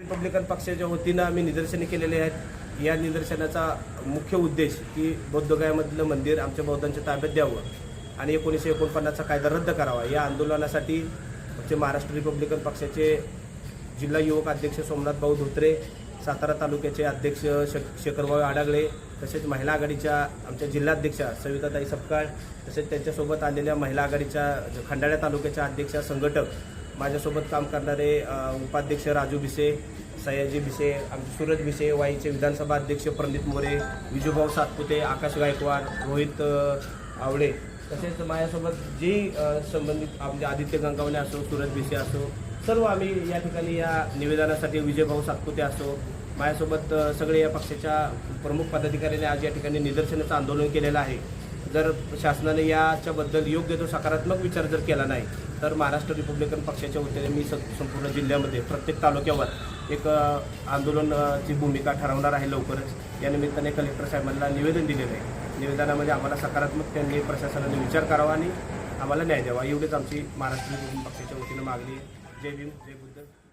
Republican पक्षाच्या वतीनं आम्ही निदर्शने केलेले आहेत. या निदर्शनाचा मुख्य उद्देश की बौद्धगयामधलं मंदिर आमच्या बौद्धांच्या ताब्यात द्यावं आणि एकोणीसशे एकोणपन्नासचा कायदा रद्द करावा. या आंदोलनासाठी आमचे महाराष्ट्र रिपब्लिकन पक्षाचे जिल्हा युवक अध्यक्ष सोमनाथ भाऊ धोत्रे सातारा तालुक्याचे अध्यक्ष शे शेखरभाऊ आडागळे तसेच महिला आघाडीच्या आमच्या जिल्हाध्यक्षा सविताताई सपकाळ तसेच त्यांच्यासोबत आलेल्या महिला आघाडीच्या खंडाळ्या तालुक्याच्या अध्यक्षा संघटक माझ्यासोबत काम करणारे उपाध्यक्ष राजू भिसे सयाजी भिसे आमचे सूरज भिसे वाईचे विधानसभा अध्यक्ष प्रणित मोरे विजूभाऊ सातपुते आकाश गायकवाड रोहित आवडे तसेच माझ्यासोबत जे संबंधित आमचे आदित्य गंगावणे असो सूरज भिसे असो सर्व आम्ही या ठिकाणी या निवेदनासाठी विजयभाऊ सातपुते असो माझ्यासोबत सगळे या पक्षाच्या प्रमुख पदाधिकाऱ्यांनी आज या ठिकाणी निदर्शनाचं आंदोलन केलेलं आहे. जर शासनाने याच्याबद्दल योग्य तो सकारात्मक विचार जर केला नाही तर महाराष्ट्र रिपब्लिकन पक्षाच्या वतीने मी स- संपूर्ण जिल्ह्यामध्ये प्रत्येक तालुक्यावर एक आंदोलनची आंदोलनाची भूमिका ठरवणार आहे लवकरच. या निमित्ताने कलेक्टर साहेबांना निवेदन दिलेलं आहे. निवेदनामध्ये आम्हाला सकारात्मक त्यांनी प्रशासनाने विचार करावा आणि आम्हाला न्याय द्यावा. एवढीच आमची महाराष्ट्र रिपब्लिकन पक्षाच्या वतीनं मागणी आहे. जय भीम जय बुद्ध.